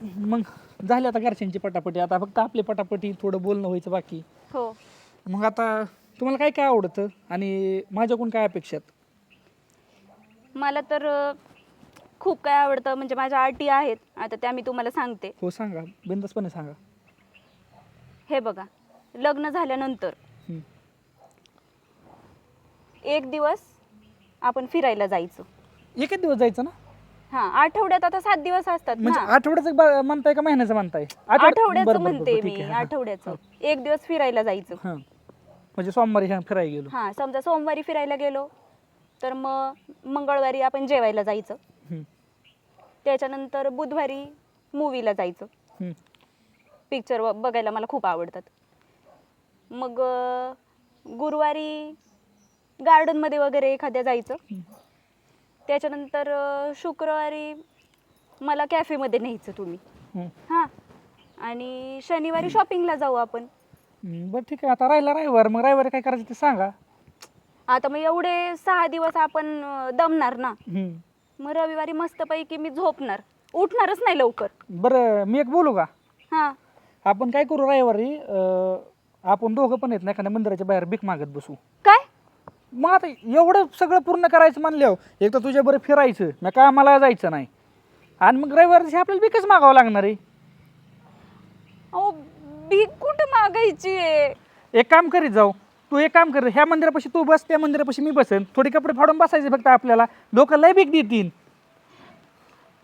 मग झाली आता घरच्यांची पटापटी. आता फक्त आपली पटापटी थोडं बोलणं व्हायचं बाकी. हो. मग आता तुम्हाला काय काय आवडतं आणि माझ्याकडून काय अपेक्षा आहेत? मला तर अ, खूप काय आवडतं म्हणजे माझ्या अटी आहेत. आता त्या मी तुम्हाला सांगते. हो सांगा. बिंदासपणे सांगा. हे बघा. लग्न झाल्यानंतर. एक दिवस आपण फिरायला जायचं. एकच दिवस जायचं ना? हा आठवड्यात आता सात दिवस असतात म्हणजे ना आठवड्याचं बा- म्हणताय का महिन्याचं म्हणताय? आठवड- बरं, आठवड्याचं बरं, बरं, म्हणते ठीक मी आहे, हा. आठवड्याचं. एक दिवस फिरायला जायचं. हां. म्हणजे सोमवारी ह्या फिरायला गेलो. हा समजा सोमवारी फिरायला गेलो तर मग मंगळवारी आपण जेवायला जायचं. त्याच्यानंतर बुधवारी मूवीला जायचं. पिक्चर बघायला मला खूप आवडतात. मग अं, गुरुवारी गार्डनमध्ये वगैरे एखाद्या जायचं. त्याच्यानंतर शुक्रवारी मला कॅफेमध्ये न्यायचं तुम्ही. हं. हां. आणि शनिवारी शॉपिंगला जाऊ आपण. हं, बरं ठीक आहे. आता राहिला रविवार. मग रविवारी काय करायचं ते सांगा. आता मग एवढे सहा दिवस आपण अं, दमणार ना. हं. मग रविवारी मस्तपैकी मी झोपणार. उठणारच नाही लवकर. बरं मी एक बोलू का? हां. आपण काय करू रविवारी अं, आपण दोघं पण येत नाही एखाद्या मंदिराच्या बाहेर भीक मागत बसू. काय? मग आता एवढं सगळं पूर्ण करायचं म्हणल्यावर एक तर तुझ्या बरं फिरायचं मग काय मला जायचं नाही. आणि मग रविवारी दिवशी आपल्याला भीकच मागावं लागणार आहे. अहो भीक कुठं मागायची आहे? एक काम करीत जाऊ. तू एक काम कर ह्या मंदिरापाशी तू बस त्या मंदिरापाशी मी बसेन. थोडी कपडे फाडून बसायचे फक्त आपल्याला. लोक लय भीक देतील.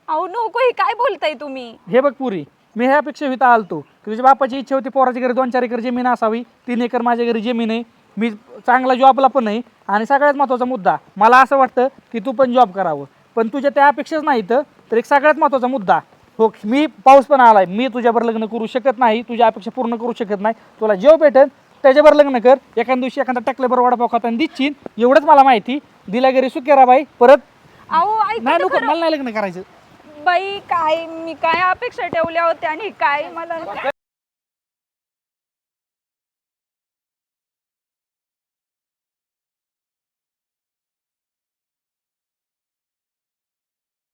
अहो नको हे काय बोलताय तुम्ही? हे बघ पुरी मी ह्यापेक्षा इथं आलतो की तुझ्या बापाची इच्छा होती पोराच्या घरी दोन चार एकर जमीन असावी तीन एकर माझ्या घरी जमीन आहे. मी चांगला जॉबला पण नाही आणि सगळ्यात महत्त्वाचा मुद्दा मला असं वाटतं की तू पण जॉब करावं पण तुझ्या त्या अपेक्षाच नाही तर एक सगळ्यात महत्त्वाचा मुद्दा हो मी पाऊस पण आलाय मी तुझ्यावर लग्न करू शकत नाही तुझ्या अपेक्षा पूर्ण करू शकत नाही तुला जेव भेटेल त्याच्यावर लग्न कर एखाद्या दिवशी एखादा टाकल्याबरोबर वडापाव खाताना दिच्छीन एवढंच मला माहिती दिला घरी सुकेरा बाई परत अहो नाही नको. मला नाही लग्न करायचं बाई काय मी काय अपेक्षा ठेवल्या होत्या आणि काय मला